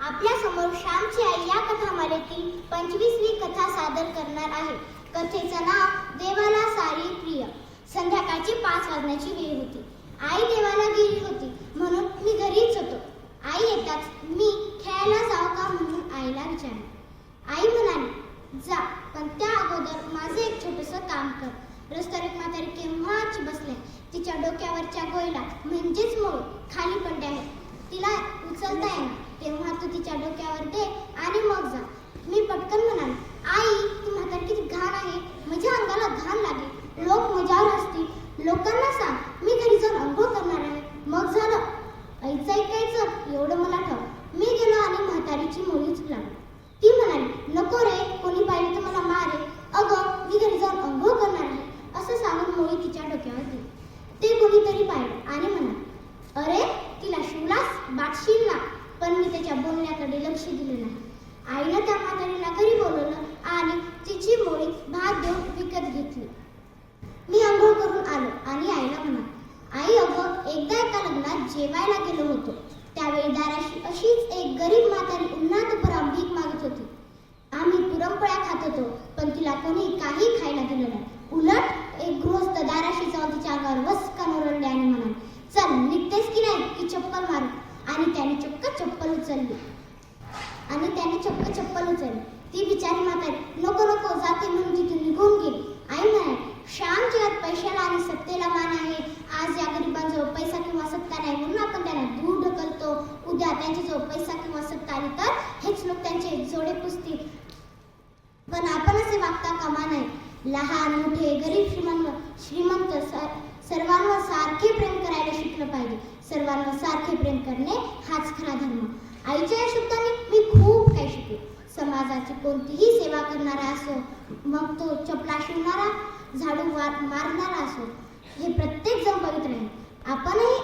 आपल्यासमोर श्यामची आई या कथामालेतील पंचवीसवी कथा सादर करणार आहे. कथेचं नाव देवाला सारी प्रिय. संध्याकाळची पाच वाजण्याची वेळ होती. आई देवाला गेली होती म्हणून मी घरीच होतो. आई येताच मी खेळायला जाऊ का म्हणून आईला विचारले. आई म्हणाली जा पण त्या अगोदर माझे एक छोटस काम कर. रस्त्यावर एक म्हातारी केव्हाच बसले. तिच्या डोक्यावरच्या गोयला म्हणजेच मूळ खाली पडले आहे तिला उचलता येणार तेव्हा तू तिच्या डोक्यावर दे आणि मग जा मी पटकन म्हणाले आई ती म्हातारी किती घाण आहे माझ्या अंगाला घाण लागेल लोक मजावर असतील लोकांना सांग मी घरी जाऊन अंघोळ करणार आहे. मग झालं. ऐचं ऐकायचं एवढं मला ठाव मी गेलो आणि म्हातारीची मोळीच लागली ती म्हणाली नको रे कोणी पाहिजे तर मला मारे अगं मी घरी जाऊन अंघोळ करणार आहे. असं सांगून मोळी तिच्या डोक्यावर दिली ते कोणीतरी पाहिलं आणि म्हणा अरे तिला शिवलास? बाटशील ना. पण मी त्याच्या बोलण्याकडे लक्ष दिलं नाही. आईनं त्या म्हातारीला घरी बोलवलं आणि तिची मोळी भात देऊन विकत घेतली मी आंघोळ करून आलो आणि आईला म्हणाले आई अगं एकदा एका लग्नात जेवायला गेलो होतो. त्यावेळी दाराशी अशीच एक गरीब म्हातारी उन्हात पुराम भीक मागत होती. आम्ही पुरणपोळ्या खात होतो पण तिला कोणी काही खायला दिलं नाही. उलट एक गृहस्थ दाराशी जाऊन तिच्या अंगावर वस्कान ओरडले आणि म्हणाले चल निघतेस की नाही? की चप्पल मारू. आणि त्याने चक्क चप्पल उचलली. आणि त्याने चक्क चप्पल उचलली. ती बिचारी म्हातारी नको नको जाते म्हणून तिथून निघून गेली आई म्हणाली श्याम जगात पैशाला आणि सत्तेला मान आहे आज या गरिबांजवळ पैसा किंवा सत्ता नाही म्हणून आपण त्यांना दूर ढकलतो उद्या त्यांच्याजवळ पैसा किंवा सत्ता आली तर हेच लोक त्यांचे जोडे पुसतील. पण आपण असे वागता कामा नाही लहान मोठे गरीब श्रीमंत श्रीमंत सर्वांवर सारखे प्रेम करायला शिकलं पाहिजे. सर्वांवर सारखे प्रेम करणे हाच खरा धर्म. आईच्या या शब्दाने मी खूप काही शिकले. समाजाची कोणतीही सेवा करणारा असो मग तो चपला शिवणारा झाडू मार मारणारा असो हे प्रत्येक जण पवित्र आहे आपणही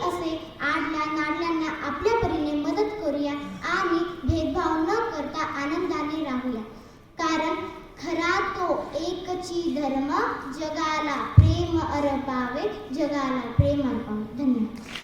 एकची धर्म जगाला प्रेम अर्पावे जगाला प्रेम अर्पावे धन्यवाद.